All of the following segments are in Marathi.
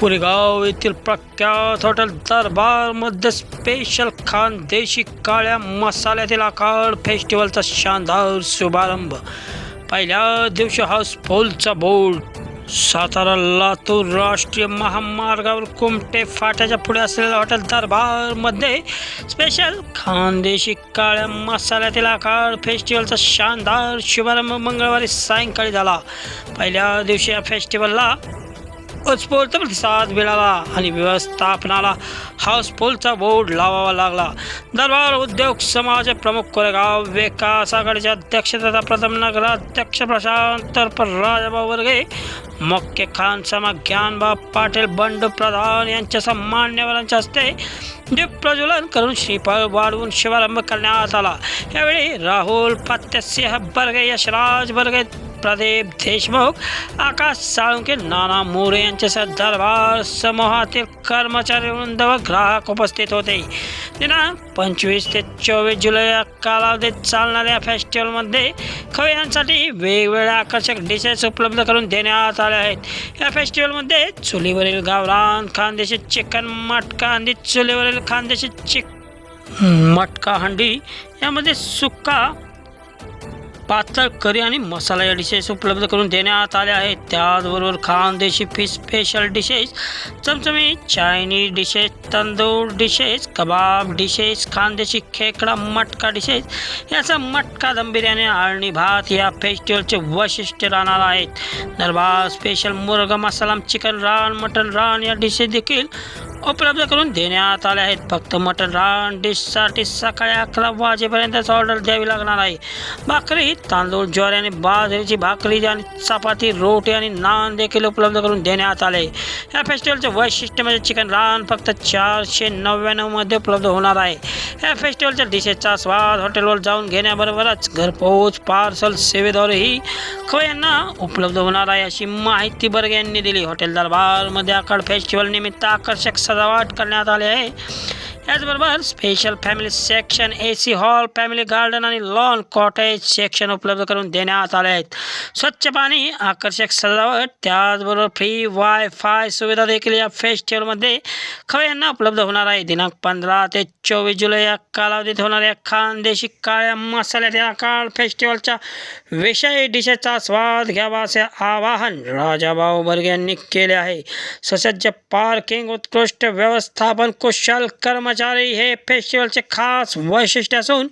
कोरेगाव येथील प्रख्यात हॉटेल दरबारमध्ये स्पेशल खानदेशी काळ्या मसाल्यातील आकार फेस्टिवलचा शानदार शुभारंभ. पहिल्या दिवशी हाऊसफुलचा बोर्ड सातारा लातूर राष्ट्रीय महामार्गावर कुमटे फाट्याच्या पुढे असलेल्या हॉटेल दरबारमध्ये स्पेशल खानदेशी काळ्या मसाल्यातील आकार फेस्टिवलचा शानदार शुभारंभ मंगळवारी सायंकाळी झाला. पहिल्या दिवशी या फेस्टिवलला उत्स्फूर्त प्रतिसाद मिळाला आणि व्यवस्थापनाला हाऊसफुलचा बोर्ड लावावा लागला. दरबार उद्योग समाज प्रमुख कोरेगाव विकास आघाडीचे अध्यक्ष तथा प्रथम नगराध्यक्ष प्रशांत राजाभाऊ वर्गे मुख्य खान समा ज्ञानबा पाटील बंडू प्रधान यांच्या मान्यवरांच्या हस्ते दीप प्रज्वलन करून श्रीफळ वाढवून शुभारंभ करण्यात आला. यावेळी राहुल पत्यसिंह बर्गे यशराज बर्गे प्रदीप देशमुख आकाश साळुंके नाना मोरे यांच्यासह दरबार समूहातील कर्मचारी वृंद व ग्राहक उपस्थित होते. दिनांक पंचवीस ते चोवीस जुलै या कालावधीत चालणाऱ्या फेस्टिवलमध्ये खवयांसाठी वेगवेगळ्या आकर्षक डिशेस उपलब्ध करून देण्यात आल्या आहेत. या फेस्टिवलमध्ये चुलीवरील गावरान खानदेशी चिकन मटका हंडी चुलीवरील खानदेशी चिक मटका हंडी यामध्ये सुक्का पातळ करी आणि मसाला या डिशेस उपलब्ध करून देण्यात आल्या आहेत. त्याचबरोबर खानदेशी फिश स्पेशल डिशेस चमचमी चायनीज डिशेस तंदूर डिशेस कबाब डिशेस खानदेशी खेकडा मटका डिशेस याचा मटका दम बिर्याणी आळणी भात या फेस्टिवलचे वैशिष्ट्य राहणार आहेत. दरबार स्पेशल मुर्गा मसाला चिकन रान मटन रान या डिशेस देखील उपलब्ध करून देण्यात आल्या आहेत. फक्त मटन रान डिशसाठी सकाळी अकरा वाजेपर्यंतच ऑर्डर द्यावी लागणार आहे. भाकरी तांदूळ ज्वारी आणि बाजरीची भाकरी आणि चपाती रोटी आणि नान देखील उपलब्ध करून देण्यात आले. या फेस्टिवलचे वैशिष्ट्य म्हणजे चिकन रान फक्त चारशे नव्याण्णवमध्ये उपलब्ध होणार आहे. या फेस्टिवलच्या डिशेसचा स्वाद हॉटेलवर जाऊन घेण्याबरोबरच घरपोच पार्सल सेवेद्वारेही खवयांना उपलब्ध होणार आहे अशी माहिती बर्ग यांनी दिली. हॉटेल दरबारमध्ये आकड फेस्टिवल निमित्त आकर्षक सजावट करण्यात आली आहे. त्याचबरोबर special family section A C hall family garden आणि लॉन कॉटेज सेक्शन उपलब्ध करून देण्यात आले आहेत. स्वच्छ पाणी आकर्षक सजावट त्याचबरोबर फ्री वाय फाय सुविधा देखील या फेस्टिवलमध्ये खवयांना उपलब्ध होणार आहे. दिनांक पंधरा ते चोवीस जुलै या कालावधीत होणाऱ्या खानदेशी काळ्या मसाल्याच्या काळ फेस्टिवलच्या विषयी डिशेसचा स्वाद घ्यावा असे आवाहन राजाभाऊ बर्गे यांनी केले आहे. ससज्ज पार्किंग उत्कृष्ट व्यवस्थापन कुशल कर्मचारी हे फेस्टिवलचे खास वैशिष्ट्य असून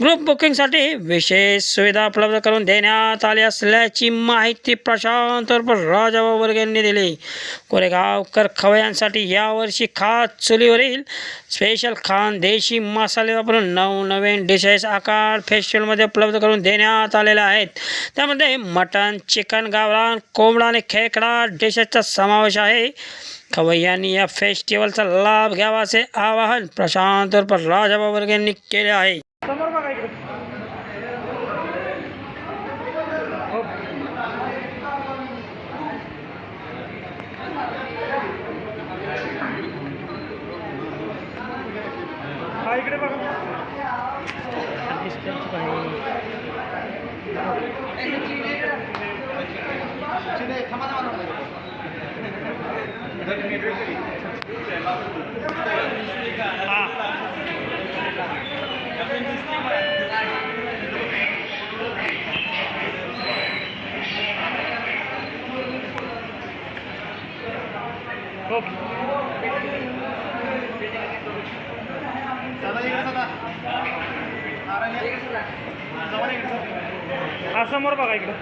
ग्रुप बुकिंगसाठी विशेष सुविधा उपलब्ध करून देण्यात आली असल्याची माहिती प्रशांत उर्फ वर्ग यांनी दिली. कोरेगावकर खवयांसाठी यावर्षी खास चुलीवरील स्पेशल खानदेशी मसाले वापरून नवनवीन डिशेस आकार फेस्टिवलमध्ये उपलब्ध करून देण्यात आलेल्या आहेत. त्यामध्ये मटन चिकन गावरान कोंबडा आणि खेकडा डिशेसचा समावेश आहे. खवय्यांनी या फेस्टिवलचा लाभ घ्यावा असे आवाहन? प्रशांत उर्फ राजाभाऊ वर्ग यांनी केले आहे हा समोर बघा इकडे